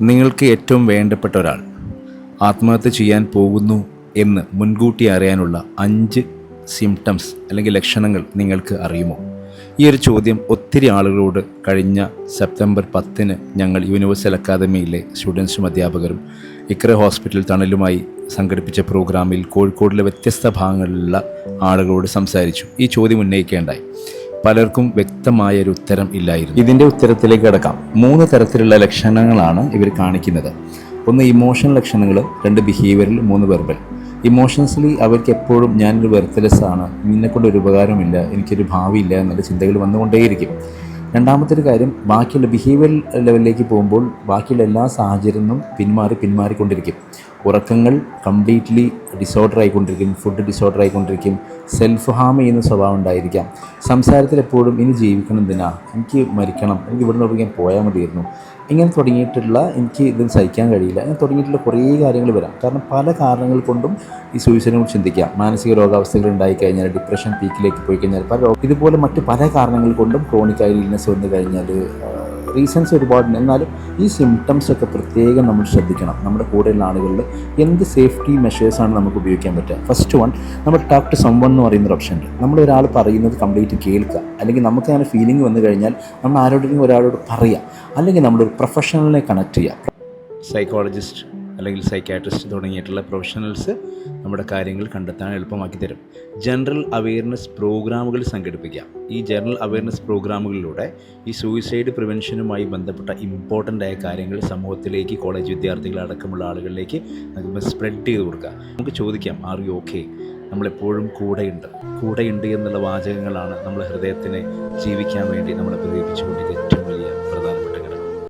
നിങ്ങൾക്ക് ഏറ്റവും വേണ്ടപ്പെട്ട ഒരാൾ. ആത്മഹത്യ ചെയ്യാൻ പോകുന്നു എന്ന് മുൻകൂട്ടി അറിയാനുള്ള അഞ്ച് സിംറ്റംസ് അല്ലെങ്കിൽ ലക്ഷണങ്ങൾ നിങ്ങൾക്ക് അറിയുമോ? ഈ ഒരു ചോദ്യം ഒത്തിരി ആളുകളോട് കഴിഞ്ഞ സെപ്റ്റംബർ പത്തിന് ഞങ്ങൾ യൂണിവേഴ്സൽ അക്കാദമിയിലെ സ്റ്റുഡൻസും അധ്യാപകരും ഇക്ര ഹോസ്പിറ്റൽ തണലുമായി സംഘടിപ്പിച്ച പ്രോഗ്രാമിൽ കോഴിക്കോടിലെ വ്യത്യസ്ത ഭാഗങ്ങളിലുള്ള ആളുകളോട് സംസാരിച്ചു. ഈ ചോദ്യം ഉന്നയിക്കേണ്ടായി. പലർക്കും വ്യക്തമായ ഒരു ഉത്തരം ഇല്ലായിരുന്നു. ഇതിന്റെ ഉത്തരത്തിലേക്ക് കിടക്കാം. മൂന്ന് തരത്തിലുള്ള ലക്ഷണങ്ങളാണ് ഇവർ കാണിക്കുന്നത്. ഒന്ന് ഇമോഷണൽ ലക്ഷണങ്ങൾ രണ്ട് ബിഹേവിയറിൽ മൂന്ന് വെർബൽ ഇമോഷൻസിലി അവർക്ക് എപ്പോഴും ഞാനൊരു വെർത്തലെസ് ആണ് നിന്നെക്കൊണ്ട് ഒരു ഉപകാരമില്ല എനിക്കൊരു ഭാവിയില്ല എന്നുള്ള ചിന്തകൾ വന്നുകൊണ്ടേയിരിക്കും. രണ്ടാമത്തെ ഒരു കാര്യം ബാക്കിയുള്ള ബിഹേവിയർ ലെവലിലേക്ക് പോകുമ്പോൾ ബാക്കിയുള്ള എല്ലാ സാഹചര്യങ്ങളും പിന്മാറി പിന്മാറിക്കൊണ്ടിരിക്കും. ഉറക്കങ്ങൾ കംപ്ലീറ്റ്ലി ഡിസോർഡർ ആയിക്കൊണ്ടിരിക്കും ഫുഡ് ഡിസോർഡർ ആയിക്കൊണ്ടിരിക്കും സെൽഫ് ഹാം ചെയ്യുന്ന സ്വഭാവം ഉണ്ടായിരിക്കാം. സംസാരത്തിൽ എപ്പോഴും ഇനി ജീവിക്കണം എന്തിനാ എനിക്ക് മരിക്കണം എനിക്ക് ഇവിടെ നിന്ന് ഞാൻ പോയാൽ മതിയായിരുന്നു ഇങ്ങനെ തുടങ്ങിയിട്ടുള്ള എനിക്ക് ഇത് സഹിക്കാൻ കഴിയില്ല അങ്ങനെ തുടങ്ങിയിട്ടുള്ള കുറേ കാര്യങ്ങൾ വരാം. കാരണം പല കാരണങ്ങൾ കൊണ്ടും ഈ സൂയിസൈഡിനെ കുറിച്ച് ചിന്തിക്കാം. മാനസിക രോഗാവസ്ഥകൾ ഉണ്ടായിക്കഴിഞ്ഞാൽ ഡിപ്രഷൻ പീക്കിലേക്ക് പോയി കഴിഞ്ഞാൽ പല ഇതുപോലെ മറ്റ് പല കാരണങ്ങൾ കൊണ്ടും ക്രോണിക് ആയി വന്നു കഴിഞ്ഞാൽ റീസൺസ് ഒരുപാടുണ്ട്. എന്നാലും ഈ സിംറ്റംസ് ഒക്കെ പ്രത്യേകം നമ്മൾ ശ്രദ്ധിക്കണം. നമ്മുടെ കൂടെയുള്ള ആളുകളിൽ എന്ത് സേഫ്റ്റി മെഷേഴ്സാണ് നമുക്ക് ഉപയോഗിക്കാൻ പറ്റുക? ഫസ്റ്റ് വൺ നമ്മൾ ടോക്ക് ടു സംവൺ എന്ന് പറയുന്ന ഒരു ഓപ്ഷൻ ഉണ്ട്. നമ്മൾ ഒരാൾ പറയുന്നത് കംപ്ലീറ്റ് കേൾക്കുക. അല്ലെങ്കിൽ നമുക്ക് അങ്ങനെ ഫീലിംഗ് വന്നു കഴിഞ്ഞാൽ നമ്മൾ ആരോടെങ്കിലും ഒരാളോട് പറയുക അല്ലെങ്കിൽ നമ്മളൊരു പ്രൊഫഷണലിനെ കണക്ട് ചെയ്യുക സൈക്കോളജിസ്റ്റ് അല്ലെങ്കിൽ സൈക്കാട്രിസ്റ്റ് തുടങ്ങിയിട്ടുള്ള പ്രൊഫഷണൽസ് നമ്മുടെ കാര്യങ്ങൾ കണ്ടെത്താൻ എളുപ്പമാക്കി തരും. ജനറൽ അവെയർനെസ് പ്രോഗ്രാമുകൾ സംഘടിപ്പിക്കാം. ഈ ജനറൽ അവെയർനെസ് പ്രോഗ്രാമുകളിലൂടെ ഈ സൂയിസൈഡ് പ്രിവെൻഷനുമായി ബന്ധപ്പെട്ട ഇമ്പോർട്ടന്റ് ആയ കാര്യങ്ങൾ സമൂഹത്തിലേക്ക് കോളേജ് വിദ്യാർത്ഥികൾ അടക്കമുള്ള ആളുകളിലേക്ക് നമുക്ക് സ്പ്രെഡ് ചെയ്ത് കൊടുക്കുക നമുക്ക് ചോദിക്കാം ആർ യു ഓക്കെ നമ്മളെപ്പോഴും കൂടെയുണ്ട്. കൂടെയുണ്ട് എന്നുള്ള വാചകങ്ങളാണ് നമ്മുടെ ഹൃദയത്തിനെ ജീവിക്കാൻ വേണ്ടി നമ്മളെ പ്രേരിപ്പിച്ചുകൊണ്ടിരിക്കുന്ന ഏറ്റവും വലിയ